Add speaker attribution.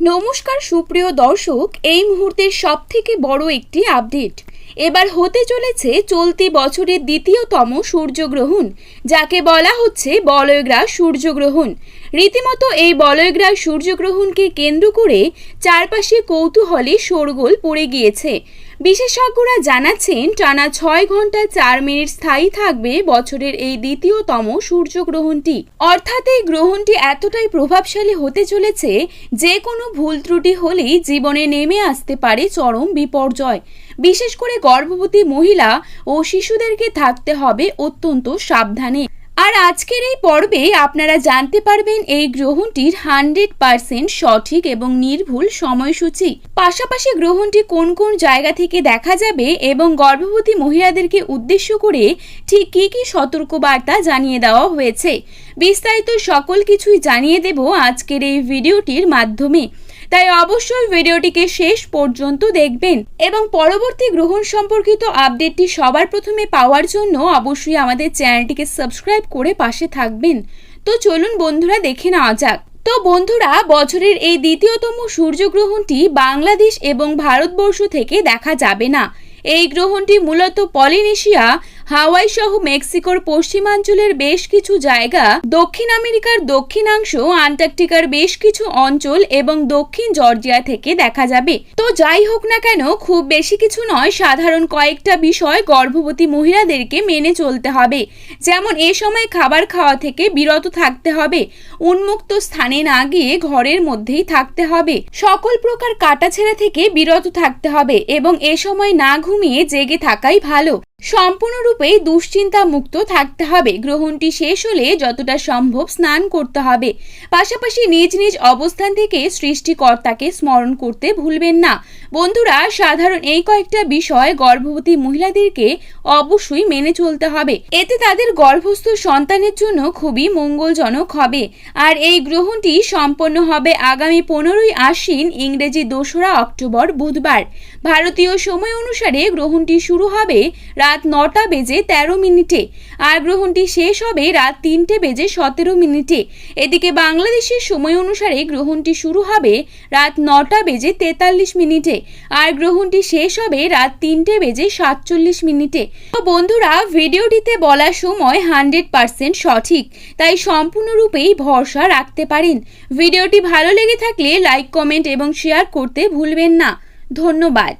Speaker 1: নমস্কার সুপ্রিয় দর্শক, এই মুহূর্তের সব থেকে বড় একটি আপডেট। এবার হতে চলেছে চলতি বছরের দ্বিতীয়তম সূর্যগ্রহণ, যাকে বলা হচ্ছে বলয়গ্রাস সূর্যগ্রহণ। রীতিমতো এই বলয়গ্রাস সূর্যগ্রহণকে কেন্দ্র করে চারপাশে কৌতূহলে শোরগোল পড়ে গিয়েছে। বিশেষজ্ঞরা জানাচ্ছেন, টানা ছয় ঘণ্টা চার মিনিট স্থায়ী থাকবে বছরের এই দ্বিতীয়তম সূর্যগ্রহণটি। অর্থাৎ এই গ্রহণটি এতটাই প্রভাবশালী হতে চলেছে, যে কোনো ভুল ত্রুটি হলেই জীবনে নেমে আসতে পারে চরম বিপর্যয়। বিশেষ করে গর্ভবতী মহিলা ও শিশুদেরকে থাকতে হবে অত্যন্ত সাবধানে। আর আজকের এই পর্বে আপনারা জানতে পারবেন এই গ্রহণটির হান্ড্রেড পার্সেন্ট সঠিক এবং নির্ভুল সময়সূচি। পাশাপাশি গ্রহণটি কোন কোন জায়গা থেকে দেখা যাবে এবং গর্ভবতী মহিলাদেরকে উদ্দেশ্য করে ঠিক কী কী সতর্কবার্তা জানিয়ে দেওয়া হয়েছে। বিস্তারিত সকল কিছুই জানিয়ে দেব আজকের এই ভিডিওটির মাধ্যমে। তাই অবশ্যই ভিডিওটিকে শেষ পর্যন্ত দেখবেন। এবং পরবর্তী গ্রহণ সম্পর্কিত আপডেটটি সবার প্রথমে পাওয়ার জন্য অবশ্যই আমাদের চ্যানেলটিকে সাবস্ক্রাইব করে পাশে থাকবেন। তো চলুন বন্ধুরা দেখে নেওয়া যাক। তো বন্ধুরা, বছরের এই দ্বিতীয়তম সূর্যগ্রহণটি বাংলাদেশ এবং ভারতবর্ষ থেকে দেখা যাবে না। এই গ্রহণটি মূলত পলিনেশিয়া হাওয়াই সহ মেক্সিকোর পশ্চিমাঞ্চলের বেশ কিছু জায়গা, দক্ষিণ আমেরিকার দক্ষিণাংশ, আন্টার্কটিকার বেশ কিছু অঞ্চল এবং দক্ষিণ জর্জিয়া থেকে দেখা যাবে। তো যাই হোক না কেন, খুব বেশি কিছু নয়, সাধারণ কয়েকটা বিষয় গর্ভবতী মহিলাদেরকে মেনে চলতে হবে। যেমন, এ সময় খাবার খাওয়া থেকে বিরত থাকতে হবে। উন্মুক্ত স্থানে না গিয়ে ঘরের মধ্যেই থাকতে হবে। সকল প্রকার কাটা কাটাছেড়া থেকে বিরত থাকতে হবে এবং এ সময় না ঘুমিয়ে জেগে থাকাই ভালো। সম্পূর্ণরূপে দুশ্চিন্তা মুক্ত থাকতে হবে। গ্রহণটি শেষ হলে যতটা সম্ভব স্নান করতে হবে। পাশাপাশি নিজ নিজ অবস্থান থেকে সৃষ্টিকর্তাকে স্মরণ করতে ভুলবেন না। বন্ধুরা, সাধারণ এই কয়েকটা বিষয় গর্ভবতী মহিলাদেরকে অবশ্যই মেনে চলতে হবে। এতে তাদের গর্ভস্থ সন্তানের জন্য খুবই মঙ্গলজনক হবে। আর এই গ্রহণটি সম্পন্ন হবে আগামী পনেরোই আশ্বিন ইংরেজি দোসরা অক্টোবর বুধবার। ভারতীয় সময় অনুসারে গ্রহণটি শুরু হবে রাত নটা বেজে তেরো মিনিটে। আর গ্রহণটি শেষ হবে রাত তিনটে বেজে সতেরো মিনিটে। এদিকে বাংলাদেশের সময় অনুসারে গ্রহণটি শুরু হবে রাত নটা বেজে তেতাল্লিশ মিনিটে। আর গ্রহণটি শেষ হবে রাত তিনটে বেজে সাতচল্লিশ মিনিটে। তো বন্ধুরা, ভিডিওটিতে বলার সময় হান্ড্রেড পার্সেন্ট সঠিক। তাই সম্পূর্ণরূপেই ভরসা রাখতে পারেন। ভিডিওটি ভালো লেগে থাকলে লাইক, কমেন্ট এবং শেয়ার করতে ভুলবেন না। ধন্যবাদ।